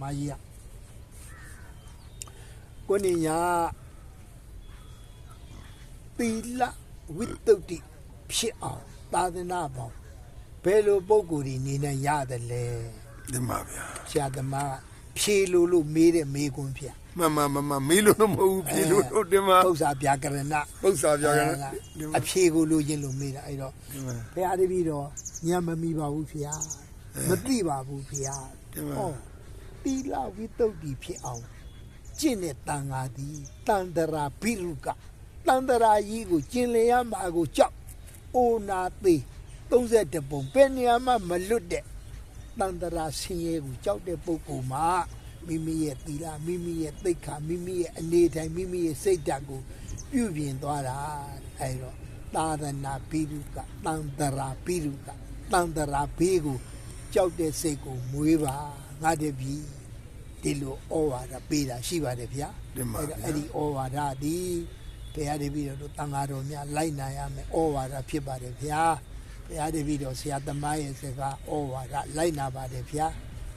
မကြီးကကိုနေညာသီလဝိတ္တုတ္တိဖြစ်အောင်သာသနာပေါင်းဘယ်လိုပုံကိုယ်ဒီနေနဲ့ရတယ်လဲဒီမှာဗျာဆရာသမားကဖြေလို့လို့မေးတဲ့မေးခွန်းဖြစ်မမမမမေးလို့တော့မဟုတ်ဘူးပြေလို့တော့ဒီမှာပု္ပ္ပာပြာကရဏပု္ပ္ပာပြာကရဏအဲအဖြေကိုလိုချင်လို့မေးတာအဲ့တော့ဒီမှာဘုရားတပည့်တော်ညံမမီပါဘူးဖေ။မသိပါဘူးဖေဒီမှာ။ဟော တီလာဝိတုဒ္ဓီဖြစ်အောင်ကျင့်တဲ့တန်ဃာသည်တန်တရာဘိရုကတန်တရာကြီးကိုကျင့်လျရမှာကိုကြောက်အိုနာသေး32ပုံဘယ်နေရာမှမလွတ်တဲ့တန်တရာဆင်းရဲကိုကြောက်တဲ့ပုဂ္ဂိုလ်မှာမိမိရဲ့တီလာမိမိရဲ့သိက္ခာမိမိရဲ့အနေထိုင်မိမိရဲ့စိတ်ဓာတ်ကိုပြုပြင်သွားတာအဲတော့သာသနာပိရုကတန်တရာပိရုကတန်တရာဘေးကိုကြောက်တဲ့စိတ်ကိုမွေးပါ ငါတည်းပြီဒီလိုဩဝါဒပေးတာရှိပါတယ်ဗျာ ဒီမှာ အဲ့ဒါအဲ့ဒီဩဝါဒသည်တရားတပည့်တော်တို့တန်ဃာတော်များလိုက်နိုင်ရမယ်ဩဝါဒဖြစ်ပါတယ်ဗျာတရားတပည့်တော်ဆရာသမားရဲ့စကားဩဝါဒလိုက်နာပါတယ်ဗျာ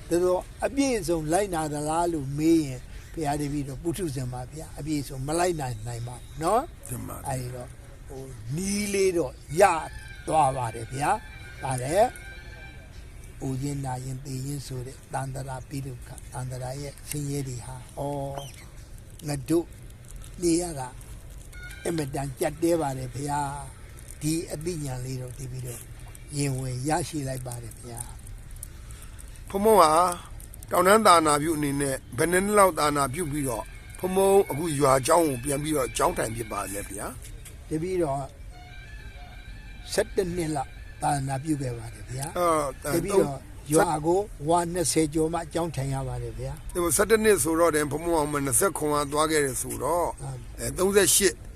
ဒါတော့အပြည့်အစုံလိုက်နာသလားလို့မေးရင်ဘုရားတပည့်တော်ပုထုဇဉ်ပါဗျာအပြည့်အစုံမလိုက်နိုင်နိုင်ပါဘူးเนาะ ဒီမှာ အဲဒီတော့ဟိုနီးလေးတော့ရသွားပါတယ်ဗျာဒါလည်း ဦးရင်နာရင်ပေရင်ဆိုတဲ့တန်တရာပိလုကတန်တရာရဲ့ဆင်းရဲတွေဟာဩငါတို့နေရတာအမတန်ကြက်တဲပါတယ်ဗျာဒီအသိဉာဏ်လေးတော့ဒီပြီးတော့ရင်ဝင်ရရှိလိုက်ပါတယ်ဗျာ ဖမုံဟာတောင်တန်းသာနာပြုအနေနဲ့ဘယ်နှစ်နှစ်လောက်သာနာပြုပြီးတော့ဖမုံအခုရွာเจ้าကိုပြန်ပြီးတော့เจ้าတိုင်ဖြစ်ပါလေဗျာ ဒီပြီးတော့7နှစ်လောက် တာနာပြုခဲ့ပါတယ်ဗျာအဲတပြီးတော့ရွာကိုဝါ20ကျော်မှအကြောင်းထိုင်ရပါတယ်ဗျာဒီ17နှစ်ဆိုတော့တယ်ဖမုံအောင်မ20ခွန်ကသွားခဲ့တယ်ဆိုတော့အဲ38